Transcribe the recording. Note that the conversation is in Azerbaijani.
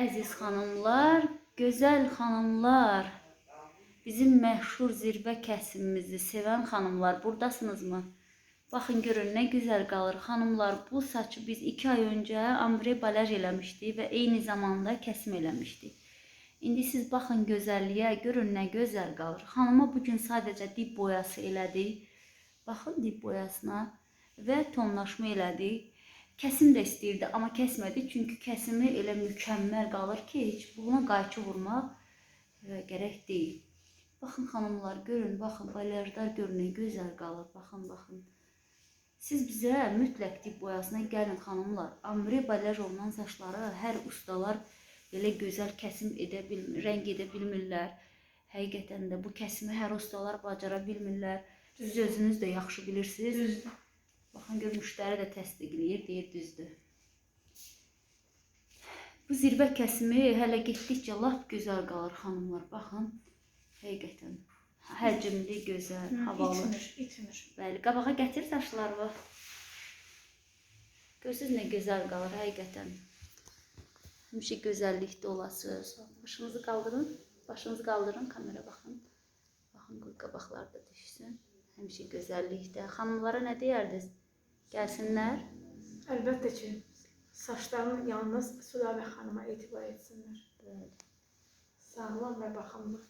Əziz xanımlar, gözəl xanımlar, bizim məşhur zirvə kəsimimizi sevən xanımlar burdasınızmı? Baxın görün nə gözəl qalır xanımlar. Bu saçı biz 2 ay öncə ambre balaj eləmişdik və eyni zamanda kəsim eləmişdik. İndi siz baxın gözəlliyə, görün nə gözəl qalır. Xanıma bu gün sadəcə dib boyası elədik. Baxın dib boyasına və tonlaşma elədik. Kəsim də istəyirdi, amma kəsmədi çünki kəsimi elə mükəmməl qalır ki, heç buna qayçı vurmaq e, gərək deyil. Baxın xanımlar, görün, baxın balyajlar görün nə gözəl qalır. Baxın, baxın. Siz bizə mütləq dib boyasına gəlin xanımlar. Ambre balyaj olunan saçları hər ustalar belə gözəl kəsim edə bilmir, rəng edə bilmirlər. Həqiqətən də bu kəsimi hər ustalar bacara bilmirlər. Siz özünüz də yaxşı bilirsiniz. Düzdür. Baxın gör müştəri də təsdiqləyir, deyir düzdür. Bu zirvə kəsimi hələ getdikcə lap gözəl qalır xanımlar. Baxın. Həqiqətən həcmli, gözəl, havalı. İtmir, itmir. Bəli, qabağa gətir saçlarını. Görürsüz nə gözəl qalır həqiqətən. Həmişə gözəllikdə olasınız. Başınızı qaldırın. Başınızı qaldırın, kamera baxın. Baxın qoy qabaqlar da düşsün. Həmişə gözəllikdə. Xanımlara nə deyərdiniz? Gəlsinlər. Əlbəttə ki, saçlarını yalnız Sülavə xanıma etibar etsinlər. Bəli. Sağlam və baxımlı.